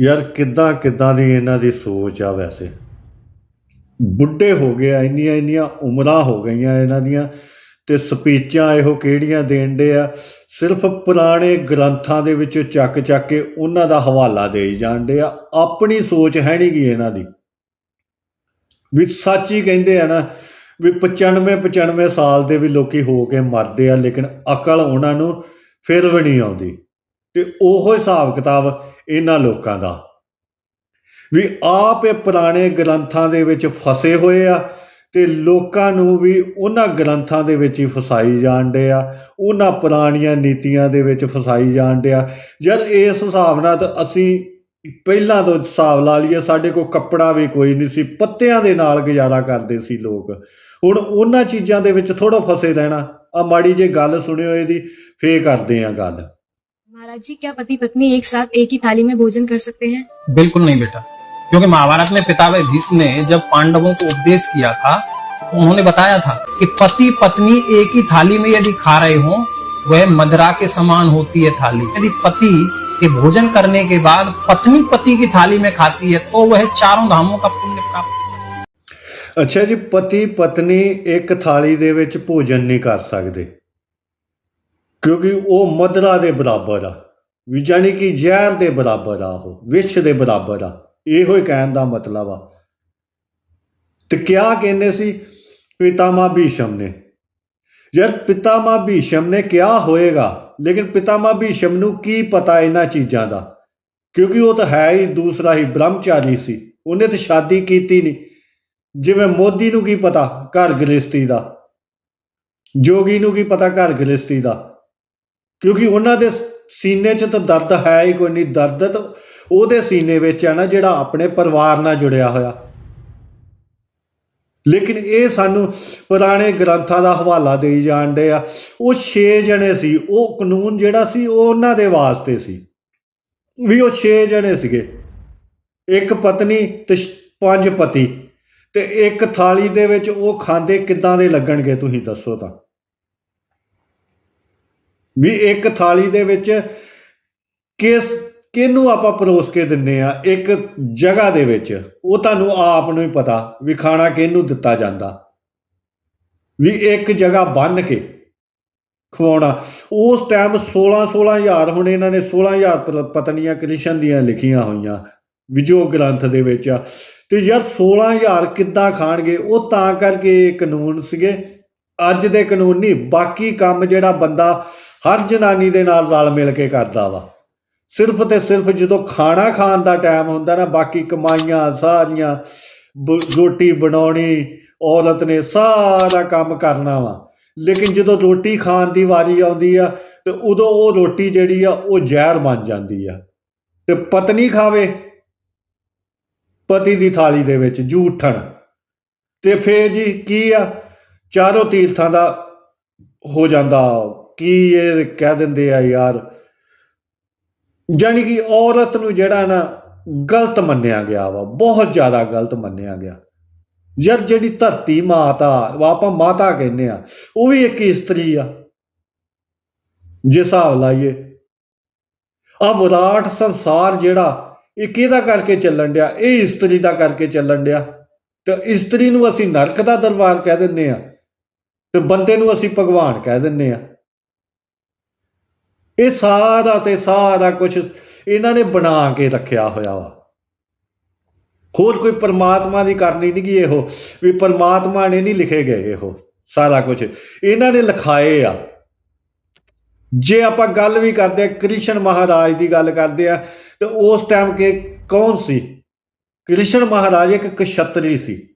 ਯਾਰ ਕਿੱਦਾਂ ਕਿੱਦਾਂ ਦੀ ਇਹਨਾਂ ਦੀ ਸੋਚ ਆ ਵੈਸੇ। ਬੁੱਢੇ ਹੋ ਗਏ ਆ, ਇੰਨੀਆਂ ਇੰਨੀਆਂ ਉਮਰਾਂ ਹੋ ਗਈਆਂ ਇਹਨਾਂ ਦੀਆਂ ਤੇ ਸਪੀਚਾਂ ਇਹੋ ਕਿਹੜੀਆਂ ਦੇਣ ਦੇ ਆ। ਸਿਰਫ ਪੁਰਾਣੇ ਗ੍ਰੰਥਾਂ ਦੇ ਵਿੱਚੋਂ ਚੱਕ ਚੱਕ ਕੇ ਉਹਨਾਂ ਦਾ ਹਵਾਲਾ ਦੇਈ ਜਾਂਦੇ ਆ। ਆਪਣੀ ਸੋਚ ਹੈ ਨਹੀਂ ਗੀ ਇਹਨਾਂ ਦੀ। ਵੀ ਸੱਚ ਹੀ ਕਹਿੰਦੇ ਆ ਨਾ, ਵੀ 95 95 ਸਾਲ ਦੇ ਵੀ ਲੋਕੀ ਹੋ ਕੇ ਮਰਦੇ ਆ, ਲੇਕਿਨ ਅਕਲ ਉਹਨਾਂ ਨੂੰ ਫਿਰ ਵੀ ਨਹੀਂ ਆਉਂਦੀ। ਤੇ ਉਹੋ ਹਿਸਾਬ ਕਿਤਾਬ ਇਹਨਾਂ ਲੋਕਾਂ ਦਾ। ਵੀ ਆਪ ਇਹ ਪੁਰਾਣੇ ਗ੍ਰੰਥਾਂ ਦੇ ਵਿੱਚ ਫਸੇ ਹੋਏ ਆ ਤੇ ਲੋਕਾਂ ਨੂੰ ਵੀ ਉਹਨਾਂ ਗ੍ਰੰਥਾਂ ਦੇ ਵਿੱਚ ਹੀ ਫਸਾਈ ਜਾਂਦੇ ਆ। ਉਹਨਾਂ ਪੁਰਾਣੀਆਂ ਨੀਤੀਆਂ ਦੇ ਵਿੱਚ ਫਸਾਈ ਜਾਂਦੇ ਆ। ਜਦ ਇਸ ਹਿਸਾਬ ਨਾਲ ਤਾਂ ਅਸੀਂ ਪਹਿਲਾਂ ਤੋਂ ਹਿਸਾਬ ਲਾ ਲਈਏ, ਸਾਡੇ ਕੋਲ ਕੱਪੜਾ ਵੀ ਕੋਈ ਨਹੀਂ ਸੀ, ਪੱਤਿਆਂ ਦੇ ਨਾਲ ਗੁਜ਼ਾਰਾ ਕਰਦੇ ਸੀ ਲੋਕ। ਹੁਣ ਉਹਨਾਂ ਚੀਜ਼ਾਂ ਦੇ ਵਿੱਚ ਥੋੜਾ ਫਸੇ ਰਹਿਣਾ। ਆ ਮਾੜੀ ਜੇ ਗੱਲ ਸੁਣਿਓ ਇਹਦੀ, ਫੇਰ ਕਰਦੇ ਆ ਗੱਲ। महाराज जी क्या पति पत्नी एक साथ एक ही थाली में भोजन कर सकते हैं बिल्कुल नहीं बेटा क्योंकि महाभारत में पितामह भीष्म ने जब पांडवों को उपदेश किया था तो उन्होंने बताया था कि पति पत्नी एक ही थाली में यदि खा रहे हो वह मदरा के समान होती है थाली यदि पति के भोजन करने के बाद पत्नी पति की थाली में खाती है तो वह चारों धामों का पुण्य प्राप्त ਅੱਛਾ ਜੀ ਪਤੀ ਪਤਨੀ ਇੱਕ ਥਾਲੀ ਦੇ ਵਿੱਚ ਭੋਜਨ ਨਹੀਂ ਕਰ ਸਕਦੇ ਕਿਉਂਕਿ ਉਹ ਮਦਰਾ ਦੇ ਬਰਾਬਰ ਆ, ਵੀ ਜਾਨੀ ਕਿ ਜ਼ਹਿਰ ਦੇ ਬਰਾਬਰ ਆ ਉਹ, ਵਿਸ਼ ਦੇ ਬਰਾਬਰ ਆ। ਇਹੋ ਹੀ ਕਹਿਣ ਦਾ ਮਤਲਬ ਆ। ਤੇ ਕਿਆ ਕਹਿੰਦੇ ਸੀ? ਪਿਤਾਮਾ ਭੀਸ਼ਮ ਨੇ। ਯਾਰ ਪਿਤਾਮਾ ਭੀਸ਼ਮ ਨੇ ਕਿਹਾ ਹੋਏਗਾ, ਲੇਕਿਨ ਪਿਤਾਮਾ ਭੀਸ਼ਮ ਨੂੰ ਕੀ ਪਤਾ ਇਹਨਾਂ ਚੀਜ਼ਾਂ ਦਾ? ਕਿਉਂਕਿ ਉਹ ਤਾਂ ਹੈ ਹੀ ਦੂਸਰਾ ਹੀ ਬ੍ਰਹਮਚਾਰੀ ਸੀ, ਉਹਨੇ ਤਾਂ ਸ਼ਾਦੀ ਕੀਤੀ ਨਹੀਂ। ਜਿਵੇਂ ਮੋਦੀ ਨੂੰ ਕੀ ਪਤਾ ਘਰ ਗ੍ਰਸਤੀ ਦਾ? ਜੋਗੀ ਨੂੰ ਕੀ ਪਤਾ ਘਰ ਗ੍ਰਸਤੀ ਦਾ? ਕਿਉਂਕਿ ਉਹਨਾਂ ਦੇ ਸੀਨੇ 'ਚ ਤਾਂ ਦਰਦ ਹੈ ਹੀ ਕੋਈ ਨਹੀਂ, ਦਰਦ ਤਾਂ ਉਹਦੇ ਸੀਨੇ ਵਿੱਚ ਹੈ ਨਾ ਜਿਹੜਾ ਆਪਣੇ ਪਰਿਵਾਰ ਨਾਲ ਜੁੜਿਆ ਹੋਇਆ। ਲੇਕਿਨ ਇਹ ਸਾਨੂੰ ਪੁਰਾਣੇ ਗ੍ਰੰਥਾਂ ਦਾ ਹਵਾਲਾ ਦੇਈ ਜਾਂਦੇ ਆ। ਉਹ 6 ਜਣੇ ਸੀ, ਉਹ ਕਾਨੂੰਨ ਜਿਹੜਾ ਸੀ ਉਹ ਉਹਨਾਂ ਦੇ ਵਾਸਤੇ ਸੀ। ਵੀ ਉਹ 6 ਜਣੇ ਸੀਗੇ। ਇੱਕ ਪਤਨੀ ਤੇ ਪੰਜ ਪਤੀ। ਤੇ ਇੱਕ ਥਾਲੀ ਦੇ ਵਿੱਚ ਉਹ ਖਾਂਦੇ ਕਿੱਦਾਂ ਦੇ ਲੱਗਣਗੇ ਤੁਸੀਂ ਦੱਸੋ ਤਾਂ। ਵੀ ਇੱਕ ਥਾਲੀ ਦੇ ਵਿੱਚ ਕਿਸ ਕਿਹਨੂੰ ਆਪਾਂ ਪਰੋਸ ਕੇ ਦਿੰਨੇ ਆ? ਇੱਕ ਜਗ੍ਹਾ ਦੇ ਵਿੱਚ। ਉਹ ਤੁਹਾਨੂੰ ਆਪ ਨੂੰ ਹੀ ਪਤਾ ਵੀ ਖਾਣਾ ਕਿਹਨੂੰ ਦਿੱਤਾ ਜਾਂਦਾ। ਵੀ ਇੱਕ ਜਗ੍ਹਾ ਬੰਨ ਕੇ ਖਵਾਉਣਾ। ਉਸ ਟਾਈਮ 16 16000 ਹੁਣ ਇਹਨਾਂ ਨੇ 16000 ਪ- ਪਤਨੀਆਂ ਕ੍ਰਿਸ਼ਨ ਦੀਆਂ ਲਿਖੀਆਂ ਹੋਈਆਂ, ਵਿਜੋ ਗ੍ਰੰਥ ਦੇ ਵਿੱਚ। ਆ ਤੇ ਯਾਰ 16000 ਕਿੱਦਾਂ ਖਾਣਗੇ? ਉਹ ਤਾਂ ਕਰਕੇ ਇਹ ਕਾਨੂੰਨ ਸੀਗੇ। ਅੱਜ ਦੇ ਕਾਨੂੰਨ ਨਹੀਂ, ਬਾਕੀ ਕੰਮ ਜਿਹੜਾ ਬੰਦਾ ਹਰ ਜਨਾਨੀ ਦੇ ਨਾਲ ਰਲ ਮਿਲ ਕੇ ਕਰਦਾ ਵਾ। ਸਿਰਫ ਤੇ ਸਿਰਫ ਜਦੋਂ ਖਾਣਾ ਖਾਣ ਦਾ ਟਾਈਮ ਹੁੰਦਾ ਨਾ, ਬਾਕੀ ਕਮਾਈਆਂ, ਸਾਰੀਆਂ, ਬ- ਰੋਟੀ ਬਣਾਉਣੀ, ਔਰਤ ਨੇ ਸਾਰਾ ਕੰਮ ਕਰਨਾ ਵਾ। ਲੇਕਿਨ ਜਦੋਂ ਰੋਟੀ ਖਾਣ ਦੀ ਵਾਰੀ ਆਉਂਦੀ ਆ, ਤੇ ਉਦੋਂ ਉਹ ਰੋਟੀ ਜਿਹੜੀ ਆ, ਉਹ ਜ਼ਹਿਰ ਬਣ ਜਾਂਦੀ ਆ। ਤੇ ਪਤਨੀ ਖਾਵੇ, ਪਤੀ ਦੀ ਥਾਲੀ ਦੇ ਵਿੱਚ ਜੂਠਣ ਤੇ ਫੇਰ ਜੀ ਕੀ ਆ, ਚਾਰੋਂ ਤੀਰਥਾਂ ਦਾ ਹੋ ਜਾਂਦਾ ਕੀ ਇਹ ਕਹਿ ਦਿੰਦੇ ਆ ਯਾਰ? ਜਾਨੀ ਕਿ ਔਰਤ ਨੂੰ ਜਿਹੜਾ ਨਾ ਗਲਤ ਮੰਨਿਆ ਗਿਆ ਵਾ, ਬਹੁਤ ਜ਼ਿਆਦਾ ਗਲਤ ਮੰਨਿਆ ਗਿਆ। ਯਾਰ ਜਿਹੜੀ ਧਰਤੀ ਮਾਤਾ, ਆਪਾਂ ਮਾਤਾ ਕਹਿੰਦੇ ਆ, ਉਹ ਵੀ ਇੱਕ ਇਸਤਰੀ ਆ। ਜੇ ਹਿਸਾਬ ਲਾਈਏ, ਆ ਵਿਰਾਟ ਸੰਸਾਰ ਜਿਹੜਾ, ਇਹ ਕਿਹਦਾ ਕਰਕੇ ਚੱਲਣ ਡਿਆ? ਇਹ ਇਸਤਰੀ ਦਾ ਕਰਕੇ ਚੱਲਣ ਡਿਆ। ਤੇ ਇਸਤਰੀ ਨੂੰ ਅਸੀਂ ਨਰਕ ਦਾ ਦਰਬਾਰ ਕਹਿ ਦਿੰਨੇ ਆ, ਤੇ ਬੰਦੇ ਨੂੰ ਅਸੀਂ ਭਗਵਾਨ ਕਹਿ ਦਿੰਨੇ ਆ। ਇਹ ਸਾਰਾ ਤੇ ਸਾਰਾ ਕੁਝ ਇਹਨਾਂ ਨੇ ਬਣਾ ਕੇ ਰੱਖਿਆ ਹੋਇਆ ਵਾ। ਹੋਰ ਕੋਈ ਪਰਮਾਤਮਾ ਦੀ ਕਰਨੀ ਨਹੀਂ ਕਿ ਇਹੋ, ਵੀ ਪਰਮਾਤਮਾ ਨੇ ਨਹੀਂ ਲਿਖੇ ਗਏ ਇਹੋ, ਸਾਰਾ ਕੁਝ ਇਹਨਾਂ ਨੇ ਲਿਖਾਏ ਆ। ਜੇ ਆਪਾਂ ਗੱਲ ਵੀ ਕਰਦੇ ਆ ਕ੍ਰਿਸ਼ਨ ਮਹਾਰਾਜ ਦੀ ਗੱਲ ਕਰਦੇ ਆ ਤੇ ਉਸ ਟਾਈਮ ਕੇ ਕੌਣ ਸੀ? ਕ੍ਰਿਸ਼ਨ ਮਹਾਰਾਜ ਇੱਕ ਕਸ਼ਤਰੀ ਸੀ।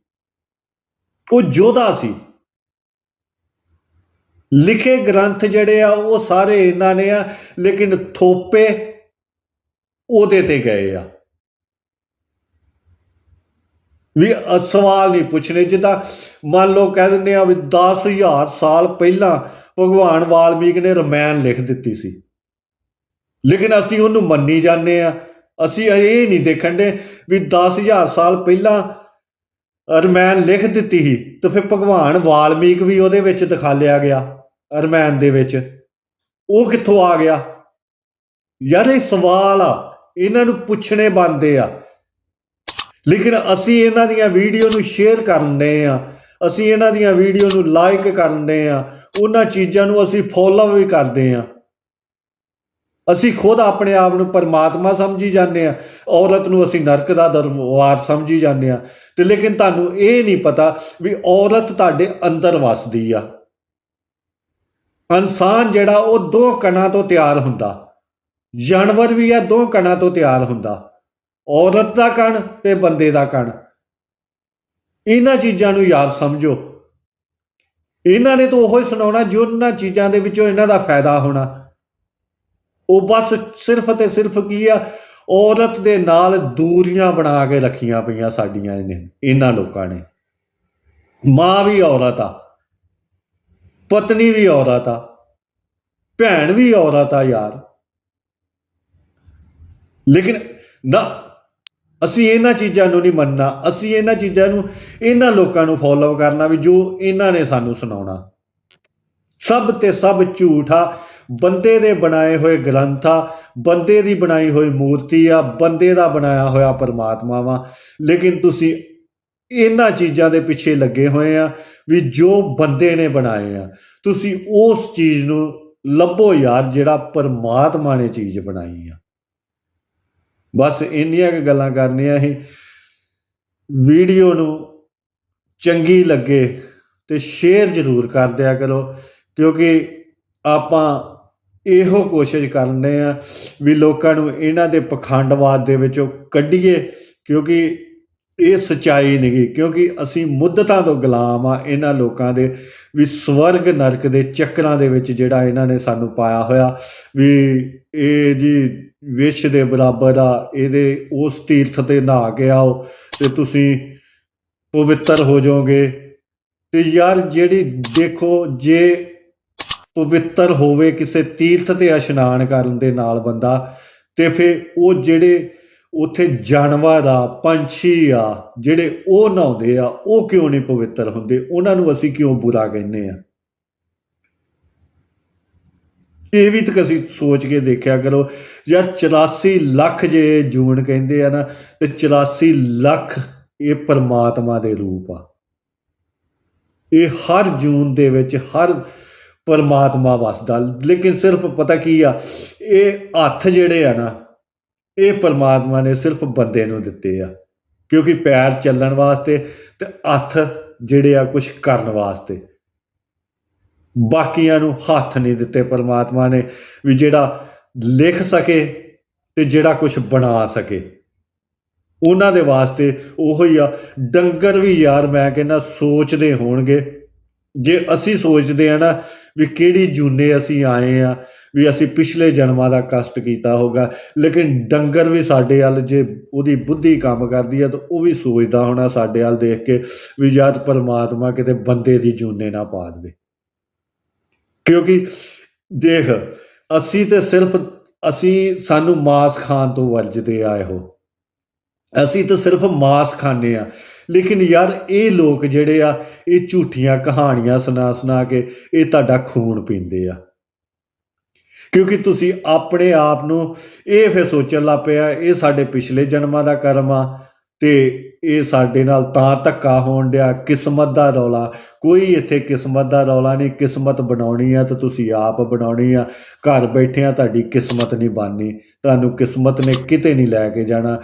ਉਹ ਯੋਧਾ ਸੀ। ਲਿਖੇ ਗ੍ਰੰਥ ਜਿਹੜੇ ਆ, ਉਹ ਸਾਰੇ ਇਹਨਾਂ ਨੇ ਆ, ਲੇਕਿਨ ਥੋਪੇ ਉਹਦੇ ਤੇ ਗਏ ਆ। ਵੀ ਸਵਾਲ ਨਹੀਂ ਪੁੱਛਣੇ, ਜਿੱਦਾਂ ਮੰਨ ਲਓ ਕਹਿ ਦਿੰਦੇ ਆ ਵੀ 10000 ਸਾਲ ਪਹਿਲਾਂ ਭਗਵਾਨ ਵਾਲਮੀਕ ਨੇ ਰਮਾਇਣ ਲਿਖ ਦਿੱਤੀ ਸੀ। ਲੇਕਿਨ ਅਸੀਂ ਉਹਨੂੰ ਮੰਨੀ ਜਾਂਦੇ ਆ। ਅਸੀਂ ਇਹ ਨਹੀਂ ਦੇਖਣ ਦੇ ਵੀ 10000 ਸਾਲ ਪਹਿਲਾਂ ਰਮਾਇਣ ਲਿਖ ਦਿੱਤੀ ਸੀ, ਤੇ ਫਿਰ ਭਗਵਾਨ ਵਾਲਮੀਕ ਵੀ ਉਹਦੇ ਵਿੱਚ ਦਿਖਾ ਲਿਆ ਗਿਆ। ਰਮਾਇਣ ਦੇ ਵਿੱਚ। ਉਹ ਕਿੱਥੋਂ ਆ ਗਿਆ? ਯਾਰ ਇਹ ਸਵਾਲ ਆ, ਇਹਨਾਂ ਨੂੰ ਪੁੱਛਣੇ ਬਣਦੇ ਆ। ਲੇਕਿਨ ਅਸੀਂ ਇਹਨਾਂ ਦੀਆਂ ਵੀਡੀਓ ਨੂੰ ਸ਼ੇਅਰ ਕਰਨੇ ਆ, ਅਸੀਂ ਇਹਨਾਂ ਦੀਆਂ ਵੀਡੀਓ ਨੂੰ ਲਾਈਕ ਕਰਨੇ ਆ, ਉਹਨਾਂ ਚੀਜ਼ਾਂ ਨੂੰ ਅਸੀਂ ਫੋਲੋ ਵੀ ਕਰਦੇ ਆ। ਅਸੀਂ ਖੁਦ ਆਪਣੇ ਆਪ ਨੂੰ ਪਰਮਾਤਮਾ ਸਮਝੀ ਜਾਂਦੇ ਆ, ਔਰਤ ਨੂੰ ਅਸੀਂ ਨਰਕ ਦਾ ਦਰਬਾਰ ਸਮਝੀ ਜਾਂਦੇ ਆ। ਤੇ ਲੇਕਿਨ ਤੁਹਾਨੂੰ ਇਹ ਨਹੀਂ ਪਤਾ ਵੀ ਔਰਤ ਤੁਹਾਡੇ ਅੰਦਰ ਵਸਦੀ ਆ। ਇਨਸਾਨ ਜਿਹੜਾ ਉਹ ਦੋ ਕਣਾਂ ਤੋਂ ਤਿਆਰ ਹੁੰਦਾ। ਜਾਨਵਰ ਵੀ ਆ, ਦੋ ਕਣਾਂ ਤੋਂ ਤਿਆਰ ਹੁੰਦਾ। ਔਰਤ ਦਾ ਕਣ ਤੇ ਬੰਦੇ ਦਾ ਕਣ। ਇਹਨਾਂ ਚੀਜ਼ਾਂ ਨੂੰ ਯਾਦ ਸਮਝੋ। ਇਹਨਾਂ ਨੇ ਤਾਂ ਉਹੋ ਹੀ ਸੁਣਾਉਣਾ ਜੋ ਉਹਨਾਂ ਚੀਜ਼ਾਂ ਦੇ ਵਿੱਚੋਂ ਇਹਨਾਂ ਦਾ ਫਾਇਦਾ ਹੋਣਾ। ਉਹ ਬਸ ਸਿਰਫ ਤੇ ਸਿਰਫ ਕੀ ਆ, ਔਰਤ ਦੇ ਨਾਲ ਦੂਰੀਆਂ ਬਣਾ ਕੇ ਰੱਖੀਆਂ ਪਈਆਂ ਸਾਡੀਆਂ ਨੇ ਇਹਨਾਂ ਲੋਕਾਂ ਨੇ। ਮਾਂ ਵੀ ਔਰਤ ਆ। ਪਤਨੀ ਵੀ ਔਰਤ ਆ ਭੈਣ ਵੀ ਔਰਤ ਆ ਯਾਰ। ਲੇਕਿਨ ਨਾ, ਅਸੀਂ ਇਹਨਾਂ ਚੀਜ਼ਾਂ ਨੂੰ ਨਹੀਂ ਮੰਨਣਾ। ਅਸੀਂ ਇਹਨਾਂ ਚੀਜ਼ਾਂ ਨੂੰ, ਇਹਨਾਂ ਲੋਕਾਂ ਨੂੰ ਫੋਲੋ ਕਰਨਾ ਵੀ ਜੋ ਇਹਨਾਂ ਨੇ ਸਾਨੂੰ ਸੁਣਾਉਣਾ। ਸਭ ਤੇ ਸਭ ਝੂਠਾ, ਬੰਦੇ ਦੇ ਬਣਾਏ ਹੋਏ ਗ੍ਰੰਥ ਆ ਬੰਦੇ ਦੀ ਬਣਾਈ ਹੋਈ ਮੂਰਤੀ ਆ, ਬੰਦੇ ਦਾ ਬਣਾਇਆ ਹੋਇਆ ਪਰਮਾਤਮਾ ਵਾ। ਲੇਕਿਨ ਤੁਸੀਂ ਇਹਨਾਂ ਚੀਜ਼ਾਂ ਦੇ ਪਿੱਛੇ ਲੱਗੇ ਹੋਏ ਆ। ਵੀ ਜੋ ਬੰਦੇ ਨੇ ਬਣਾਏ ਆ, ਤੁਸੀਂ ਉਸ ਚੀਜ਼ ਨੂੰ ਲੱਭੋ ਯਾਰ ਜਿਹੜਾ ਪਰਮਾਤਮਾ ਨੇ ਚੀਜ਼ ਬਣਾਈ ਆ। ਬਸ ਇੰਨੀਆਂ ਕੁ ਗੱਲਾਂ ਕਰਨੀਆਂ ਸੀ। ਵੀਡੀਓ ਨੂੰ ਚੰਗੀ ਲੱਗੇ ਤੇ ਸ਼ੇਅਰ ਜ਼ਰੂਰ ਕਰ ਦਿਆ ਕਰੋ, ਕਿਉਂਕਿ ਆਪਾਂ ਇਹੋ ਕੋਸ਼ਿਸ਼ ਕਰਨੇ ਆ ਵੀ ਲੋਕਾਂ ਨੂੰ ਇਹਨਾਂ ਦੇ ਪਖੰਡਵਾਦ ਦੇ ਵਿੱਚੋਂ ਕੱਢੀਏ, ਕਿਉਂਕਿ ਇਹ ਸਚਾਈ ਨਹੀਂ ਕਿਉਂਕਿ ਅਸੀਂ ਮੁੱਦਤਾਂ ਤੋਂ ਗੁਲਾਮ ਆ ਇਹਨਾਂ ਲੋਕਾਂ ਦੇ, ਵੀ ਸਵਰਗ ਨਰਕ ਦੇ ਚੱਕਰਾਂ ਦੇ ਵਿੱਚ ਜਿਹੜਾ ਇਹਨਾਂ ਨੇ ਸਾਨੂੰ ਪਾਇਆ ਹੋਇਆ, ਵੀ ਇਹ ਜੀ ਵਿਸ਼ ਦੇ ਬਰਾਬਰ ਆ, ਇਹਦੇ ਉਸ ਤੀਰਥ ਤੇ ਨਹਾ ਕੇ ਆਓ ਤੇ ਤੁਸੀਂ ਪਵਿੱਤਰ ਹੋ ਜਾਓਗੇ। ਤੇ ਯਾਰ ਜਿਹੜੀ ਦੇਖੋ, ਜੇ ਪਵਿੱਤਰ ਹੋਵੇ ਕਿਸੇ ਤੀਰਥ ਤੇ ਇਸ਼ਨਾਨ ਕਰਨ ਦੇ ਨਾਲ ਬੰਦਾ, ਤੇ ਫਿਰ ਉਹ ਜਿਹੜੇ ਉੱਥੇ ਜਾਨਵਰ ਆ ਪੰਛੀ ਆ, ਜਿਹੜੇ ਉਹ ਨਹਾਉਂਦੇ ਆ, ਉਹ ਕਿਉਂ ਨਹੀਂ ਪਵਿੱਤਰ ਹੁੰਦੇ? ਉਹਨਾਂ ਨੂੰ ਅਸੀਂ ਕਿਉਂ ਬੁਰਾ ਕਹਿੰਦੇ ਆ? ਇਹ ਵੀ ਤਾਂ ਅਸੀਂ ਸੋਚ ਕੇ ਦੇਖਿਆ ਕਰੋ, ਯਾਰ 84 ਲੱਖ ਜੇ ਜੂਨ ਕਹਿੰਦੇ ਆ ਨਾ, ਤੇ 84 ਲੱਖ ਇਹ ਪਰਮਾਤਮਾ ਦੇ ਰੂਪ ਆ। ਇਹ ਹਰ ਜੂਨ ਦੇ ਵਿੱਚ ਹਰ ਪਰਮਾਤਮਾ ਵਸਦਾ। ਲੇਕਿਨ ਸਿਰਫ ਪਤਾ ਕੀ ਆ, ਇਹ ਹੱਥ ਜਿਹੜੇ ਆ ਨਾ ਇਹ ਪਰਮਾਤਮਾ ਨੇ ਸਿਰਫ ਬੰਦੇ ਨੂੰ ਦਿੱਤੇ ਆ, ਕਿਉਂਕਿ ਪੈਰ ਚੱਲਣ ਵਾਸਤੇ ਤੇ ਹੱਥ ਜਿਹੜੇ ਆ ਕੁਝ ਕਰਨ ਵਾਸਤੇ। ਬਾਕੀਆਂ ਨੂੰ ਹੱਥ ਨਹੀਂ ਦਿੱਤੇ ਪਰਮਾਤਮਾ ਨੇ ਵੀ ਜਿਹੜਾ ਲਿਖ ਸਕੇ ਤੇ ਜਿਹੜਾ ਕੁਝ ਬਣਾ ਸਕੇ। ਉਹਨਾਂ ਦੇ ਵਾਸਤੇ ਉਹੋ ਹੀ ਆ, ਡੰਗਰ ਵੀ ਯਾਰ ਮੈਂ ਕਹਿੰਦਾ ਸੋਚਦੇ ਹੋਣਗੇ। ਜੇ ਅਸੀਂ ਸੋਚਦੇ ਆ ਨਾ ਵੀ ਕਿਹੜੀ ਜੂਨੇ ਅਸੀਂ ਆਏ ਆ ਵੀ ਅਸੀਂ ਪਿਛਲੇ ਜਨਮਾਂ ਦਾ ਕਸ਼ਟ ਕੀਤਾ ਹੋਗਾ ਲੇਕਿਨ ਡੰਗਰ ਵੀ ਸਾਡੇ ਵੱਲ ਜੇ ਉਹਦੀ ਬੁੱਧੀ ਕੰਮ ਕਰਦੀ ਆ ਤਾਂ ਉਹ ਵੀ ਸੋਚਦਾ ਹੋਣਾ ਸਾਡੇ ਵੱਲ ਦੇਖ ਕੇ ਵੀ ਜਦ ਪਰਮਾਤਮਾ ਕਿਤੇ ਬੰਦੇ ਦੀ ਜੂਨੇ ਨਾ ਪਾ ਦੇਵੇ। ਕਿਉਂਕਿ ਦੇਖ, ਅਸੀਂ ਤੇ ਸਿਰਫ, ਅਸੀਂ ਸਾਨੂੰ ਮਾਸ ਖਾਣ ਤੋਂ ਵਰਜਦੇ ਆ ਇਹੋ ਅਸੀਂ ਤਾਂ ਸਿਰਫ ਮਾਸ ਖਾਂਦੇ ਆ ਲੇਕਿਨ ਯਾਰ ਇਹ ਲੋਕ ਜਿਹੜੇ ਆ, ਇਹ ਝੂਠੀਆਂ ਕਹਾਣੀਆਂ ਸੁਣਾ ਸੁਣਾ ਕੇ ਇਹ ਤੁਹਾਡਾ ਖੂਨ ਪੀਂਦੇ ਆ। ਕਿਉਂਕਿ ਤੁਸੀਂ ਆਪਣੇ ਆਪ ਨੂੰ ਇਹ ਫਿਰ ਸੋਚਣ ਲੱਗ ਪਿਆ ਇਹ ਸਾਡੇ ਪਿਛਲੇ ਜਨਮਾਂ ਦਾ ਕਰਮ ਆ ਤੇ ਇਹ ਸਾਡੇ ਨਾਲ ਤਾਂ ਧੱਕਾ ਹੋਣ ਡਿਆ, ਕਿਸਮਤ ਦਾ ਰੌਲਾ। ਕੋਈ ਇੱਥੇ ਕਿਸਮਤ ਦਾ ਰੌਲਾ ਨਹੀਂ, ਕਿਸਮਤ ਬਣਾਉਣੀ ਆ ਤਾਂ ਤੁਸੀਂ ਆਪ ਬਣਾਉਣੀ ਆ। ਘਰ ਬੈਠਿਆਂ ਤੁਹਾਡੀ ਕਿਸਮਤ ਨਹੀਂ ਬਣਨੀ। ਤੁਹਾਨੂੰ ਕਿਸਮਤ ਨੇ ਕਿਤੇ ਨਹੀਂ ਲੈ ਕੇ ਜਾਣਾ।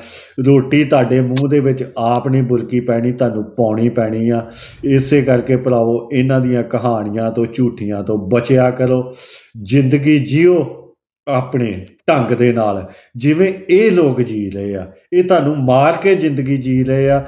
ਰੋਟੀ ਤੁਹਾਡੇ ਮੂੰਹ ਦੇ ਵਿੱਚ ਆਪ ਨਹੀਂ ਬੁਰਕੀ ਪੈਣੀ, ਤੁਹਾਨੂੰ ਪਾਉਣੀ ਪੈਣੀ ਆ। ਇਸੇ ਕਰਕੇ ਭਰਾਵੋ, ਇਹਨਾਂ ਦੀਆਂ ਕਹਾਣੀਆਂ ਤੋਂ, ਝੂਠੀਆਂ ਤੋਂ ਬਚਿਆ ਕਰੋ। ਜ਼ਿੰਦਗੀ ਜਿਓ। ਆਪਣੇ ਢੰਗ ਦੇ ਨਾਲ। ਜਿਵੇਂ ਇਹ ਲੋਕ ਜੀ ਰਹੇ ਆ, ਇਹ ਤੁਹਾਨੂੰ ਮਾਰ ਕੇ ਜ਼ਿੰਦਗੀ ਜੀ ਰਹੇ ਆ।